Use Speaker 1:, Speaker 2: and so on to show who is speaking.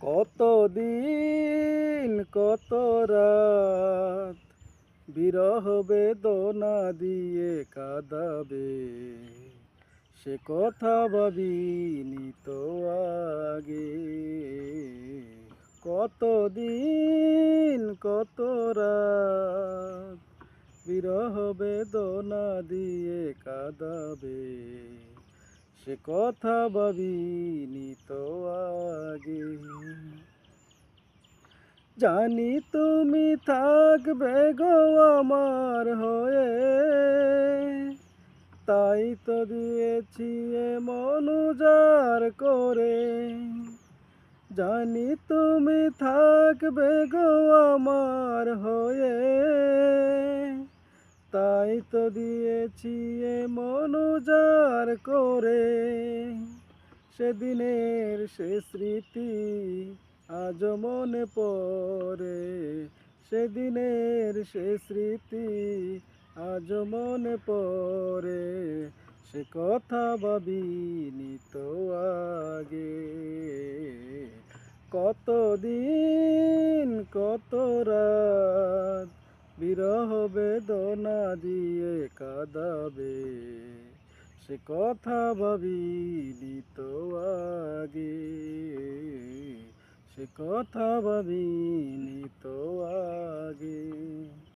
Speaker 1: কত দিন কত রাত? বিরহ বেদনা দিয়ে কাঁদাবে। সে কথা ভাবিনি তো আগে। কত দিন কত রাত? বিরহ বেদনা দিয়ে কাঁদাবে। সে কথা ভাবিনি তো আগে জানি তুমি থাকবে গো আমার হয়ে। তাই তো দিয়েছি মন উজাড় করে। জানি তুমি থাকবে গো আমার হয়ে। তাই তো দিয়েছি মন উজাড় করে। সেদিনের সে স্মৃতি আজ মনে পড়ে সেদিনের সে স্মৃতি। আজ মনে পড়ে সে কথা ভাবিনি তো আগে। কত দিন কত রাত বিরহ বেদনা দিয়ে কাদাবে সে কথা ভাবিনি তো আগে। সে কথা আগে